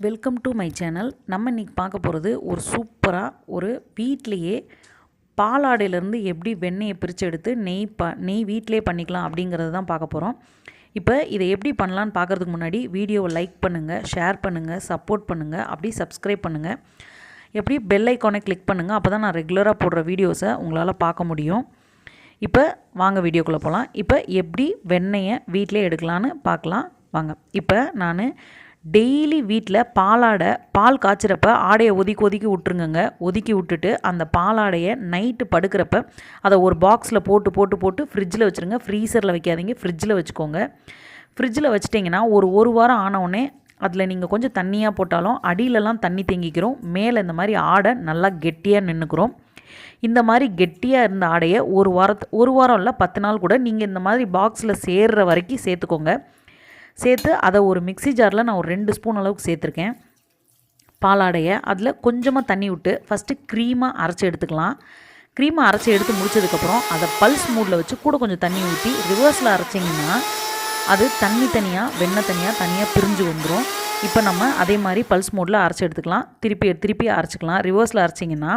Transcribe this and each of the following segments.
Welcome to my channel நம்ம இன்றைக்கி பார்க்க போகிறது ஒரு சூப்பராக ஒரு வீட்லேயே பாலாடையிலேருந்து எப்படி வெண்ணெயை பிரித்து எடுத்து நெய் ப நெய் வீட்டிலே பண்ணிக்கலாம் அப்படிங்கிறது தான் பார்க்க போகிறோம் இப்போ இதை எப்படி பண்ணலான்னு பார்க்குறதுக்கு முன்னாடி வீடியோவை லைக் பண்ணுங்கள் ஷேர் பண்ணுங்கள் சப்போர்ட் பண்ணுங்கள் அப்படி சப்ஸ்கிரைப் பண்ணுங்கள் எப்படி பெல் ஐக்கானை கிளிக் பண்ணுங்கள் அப்போ தான் நான் ரெகுலராக போடுற வீடியோஸை உங்களால் பார்க்க முடியும். இப்போ வாங்க வீடியோக்குள்ளே போகலாம் இப்போ எப்படி வெண்ணெயை வீட்டிலே எடுக்கலான்னு பார்க்கலாம். வாங்க. இப்போ நான் டெய்லி வீட்டில் பாலாடை பால் காய்ச்சிறப்ப ஆடையை ஒதுக்கி ஒதுக்கி விட்ருங்கங்க ஒதுக்கி விட்டுட்டு அந்த பாலாடையை நைட்டு படுக்கிறப்ப அதை ஒரு பாக்ஸில் போட்டு போட்டு போட்டு ஃப்ரிட்ஜில் வச்சுருங்க. ஃப்ரீசரில் வைக்காதீங்க. ஃப்ரிட்ஜில் வச்சுக்கோங்க. ஃப்ரிட்ஜில் வச்சிட்டிங்கன்னா ஒரு ஒரு வாரம் ஆனவுடனே அதில் நீங்கள் கொஞ்சம் தண்ணியாக போட்டாலும் அடியிலலாம் தண்ணி தேங்கிக்கிறோம். மேலே இந்த மாதிரி ஆடை நல்லா கெட்டியாக நின்றுக்கிறோம் இந்த மாதிரி கெட்டியாக இருந்த ஆடையை ஒரு வாரத்து ஒரு வாரம் இல்லை பத்து நாள் கூட நீங்கள் இந்த மாதிரி பாக்ஸில் சேர்கிற வரைக்கும் சேர்த்துக்கோங்க. சேர்த்து அதை ஒரு மிக்சி ஜாரில் நான் ஒரு ரெண்டு ஸ்பூன் அளவுக்கு சேர்த்துருக்கேன். பாலாடையை அதில் கொஞ்சமாக தண்ணி விட்டு ஃபஸ்ட்டு க்ரீமாக அரைச்சி எடுத்துக்கலாம். க்ரீமாக அரைச்சி எடுத்து முடிச்சதுக்கப்புறம் அதை பல்ஸ் மூடில் வச்சு கூட கொஞ்சம் தண்ணி ஊற்றி ரிவர்ஸில் அரைச்சிங்கன்னா அது தண்ணி தனியாக வெண்ணெய் தனியாக தனியாக பிரிஞ்சு வந்துடும் இப்போ நம்ம அதே மாதிரி பல்ஸ் மோடில் அரைச்சி எடுத்துக்கலாம். திருப்பி திருப்பி அரைச்சிக்கலாம். ரிவர்ஸில் அரைச்சிங்கன்னா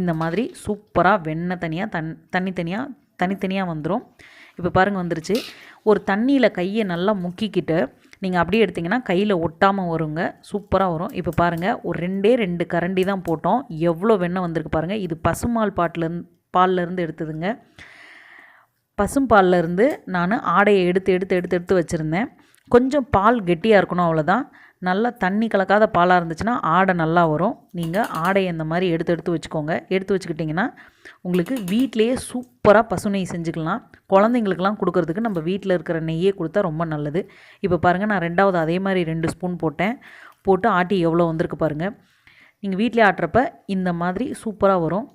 இந்த மாதிரி சூப்பராக வெண்ணெய் தனியாக தன் தண்ணி தனியாக தனித்தனியாக வந்துடும் இப்போ பாருங்கள் வந்துருச்சு. ஒரு தண்ணியில் கையை நல்லா முக்கிக்கிட்டு நீங்கள் அப்படியே எடுத்திங்கன்னா கையில் ஒட்டாமல் வருங்க. சூப்பராக வரும். இப்போ பாருங்கள் ஒரு ரெண்டே ரெண்டு கரண்டி தான் போட்டோம். எவ்வளோ வெண்ணெய் வந்திருக்கு பாருங்கள் இது பசுமால் பாட்டிலேருந்து பால்லேருந்து எடுத்ததுங்க. பசும்பால்லேருந்து நான் ஆடையை எடுத்து எடுத்து எடுத்து எடுத்து வச்சுருந்தேன். கொஞ்சம் பால் கெட்டியாக இருக்கணும் அவ்வளோதான் நல்லா தண்ணி கலக்காத பாலாக இருந்துச்சுன்னா ஆடை நல்லா வரும். நீங்கள் ஆடையை இந்த மாதிரி எடுத்து எடுத்து வச்சுக்கோங்க. எடுத்து வச்சுக்கிட்டிங்கன்னா உங்களுக்கு வீட்டிலையே சூப்பராக பசு நெய் செஞ்சுக்கலாம். குழந்தைங்களுக்கெல்லாம் கொடுக்கறதுக்கு நம்ம வீட்டில் இருக்கிற நெய்யே கொடுத்தா ரொம்ப நல்லது. இப்போ பாருங்கள் நான் ரெண்டாவது அதே மாதிரி ரெண்டு ஸ்பூன் போட்டேன். போட்டு ஆட்டி எவ்வளோ வந்திருக்கு பாருங்கள் நீங்கள் வீட்டிலே ஆட்டுறப்ப இந்த மாதிரி சூப்பராக வரும்.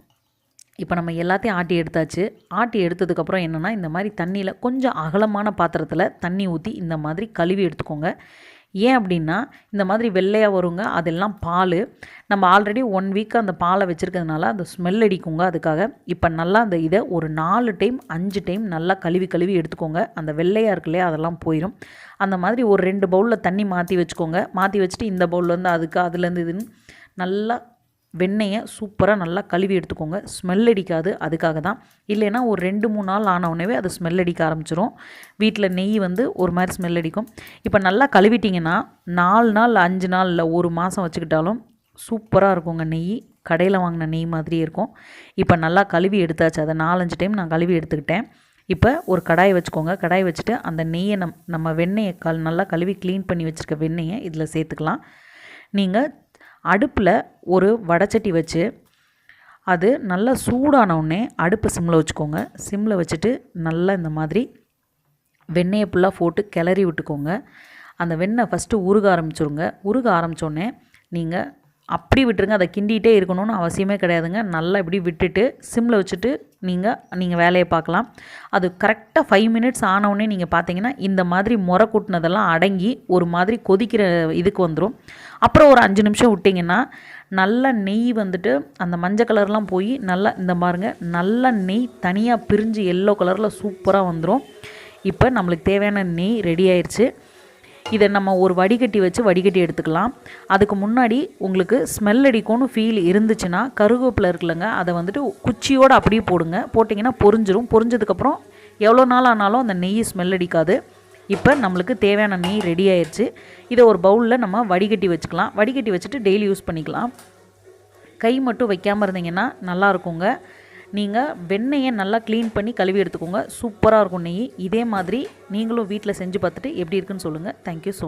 இப்போ நம்ம எல்லாத்தையும் ஆட்டி எடுத்தாச்சு. ஆட்டி எடுத்ததுக்கப்புறம் என்னென்னா இந்த மாதிரி தண்ணியில் கொஞ்சம் அகலமான பாத்திரத்தில் தண்ணி ஊற்றி இந்த மாதிரி கழுவி எடுத்துக்கோங்க. ஏன் அப்படின்னா இந்த மாதிரி வெள்ளையாக வருங்க அதெல்லாம் பால். நம்ம ஆல்ரெடி ஒன் வீக் அந்த பாலை வச்சுருக்கிறதுனால அந்த ஸ்மெல் அடிக்குங்க அதுக்காக. இப்போ நல்லா அந்த இதை ஒரு நாலு டைம் அஞ்சு டைம் நல்லா கழுவி கழுவி எடுத்துக்கோங்க. அந்த வெள்ளையாக இருக்கு இல்லையா அதெல்லாம் போயிடும் அந்த மாதிரி ஒரு ரெண்டு பவுலில் தண்ணி மாற்றி வச்சுக்கோங்க. மாற்றி வச்சுட்டு இந்த பவுல்லேருந்து அதுக்கு அதுலேருந்து இதுன்னு நல்லா வெண்ணெயை சூப்பராக நல்லா கழுவி எடுத்துக்கோங்க. ஸ்மெல் அடிக்காது அதுக்காக தான். இல்லைன்னா ஒரு ரெண்டு மூணு நாள் ஆனவுடனே அது ஸ்மெல் அடிக்க ஆரம்பிச்சிரும். வீட்டில் நெய் வந்து ஒரு மாதிரி ஸ்மெல் அடிக்கும். இப்போ நல்லா கழுவிட்டிங்கன்னா நாலு நாள் அஞ்சு நாள் இல்லை ஒரு மாதம் வச்சுக்கிட்டாலும் சூப்பராக இருக்குங்க நெய். கடையில் வாங்கின நெய் மாதிரியே இருக்கும். இப்போ நல்லா கழுவி எடுத்தாச்சு. அதை நாலஞ்சு டைம் நான் கழுவி எடுத்துக்கிட்டேன். இப்போ ஒரு கடாயை வச்சுக்கோங்க. கடாயை வச்சுட்டு அந்த நெய்யை நம் நம்ம வெண்ணெயை கல் நல்லா கழுவி க்ளீன் பண்ணி வச்சுருக்க வெண்ணெயை இதில் சேர்த்துக்கலாம். நீங்கள் அடுப்பில் ஒரு வடச்சட்டி வச்சு அது நல்லா சூடானவுடனே அடுப்பு சிம்மில் வச்சுக்கோங்க. சிம்மில் வச்சுட்டு நல்லா இந்த மாதிரி வெண்ணெயை ஃபுல்லாக போட்டு கிளறி விட்டுக்கோங்க. அந்த வெண்ணெய் ஃபஸ்ட்டு உருக ஆரம்பிச்சுருங்க. உருக ஆரம்பித்தோடனே நீங்கள் அப்படி விட்டுருங்க. அதை கிண்டிகிட்டே இருக்கணும்னு அவசியமே கிடையாதுங்க. நல்லா இப்படி விட்டுட்டு சிம்மில் வச்சுட்டு நீங்கள் நீங்கள் வேலையை பார்க்கலாம். அது கரெக்டாக ஃபைவ் மினிட்ஸ் ஆனவுடனே நீங்கள் பார்த்தீங்கன்னா இந்த மாதிரி முறை கூட்டினதெல்லாம் அடங்கி ஒரு மாதிரி கொதிக்கிற இதுக்கு வந்துடும் அப்புறம் ஒரு அஞ்சு நிமிஷம் விட்டிங்கன்னா நல்ல நெய் வந்துட்டு அந்த மஞ்சள் கலர்லாம் போய் நல்லா இந்த பாருங்க நல்ல நெய் தனியாக பிரிஞ்சு எல்லோ கலரில் சூப்பராக வந்துடும் இப்போ நம்மளுக்கு தேவையான நெய் ரெடி ஆயிடுச்சு இதை நம்ம ஒரு வடிகட்டி வச்சு வடிகட்டி எடுத்துக்கலாம். அதுக்கு முன்னாடி உங்களுக்கு ஸ்மெல் அடிக்கும்னு ஃபீல் இருந்துச்சுன்னா கருவேப்பில் இருக்குல்லங்க அதை வந்துட்டு குச்சியோடு அப்படியே போடுங்க. போட்டிங்கன்னா பொறிஞ்சிரும் பொரிஞ்சதுக்கப்புறம் எவ்வளோ நாள் ஆனாலும் அந்த நெய் ஸ்மெல் அடிக்காது. இப்போ நம்மளுக்கு தேவையான நெய் ரெடி ஆயிடுச்சு இதை ஒரு பவுலில் நம்ம வடிகட்டி வச்சுக்கலாம். வடிகட்டி வச்சுட்டு டெய்லி யூஸ் பண்ணிக்கலாம். கை மட்டும் வைக்காமல் இருந்தீங்கன்னா நல்லா இருக்குங்க. நீங்கள் வெண்ணெயை நல்லா க்ளீன் பண்ணி கழுவி எடுத்துக்கோங்க. சூப்பராக இருக்கும் நெய். இதே மாதிரி நீங்களும் வீட்டில் செஞ்சு பார்த்துட்டு எப்படி இருக்குன்னு சொல்லுங்கள் தேங்க்யூ ஸோ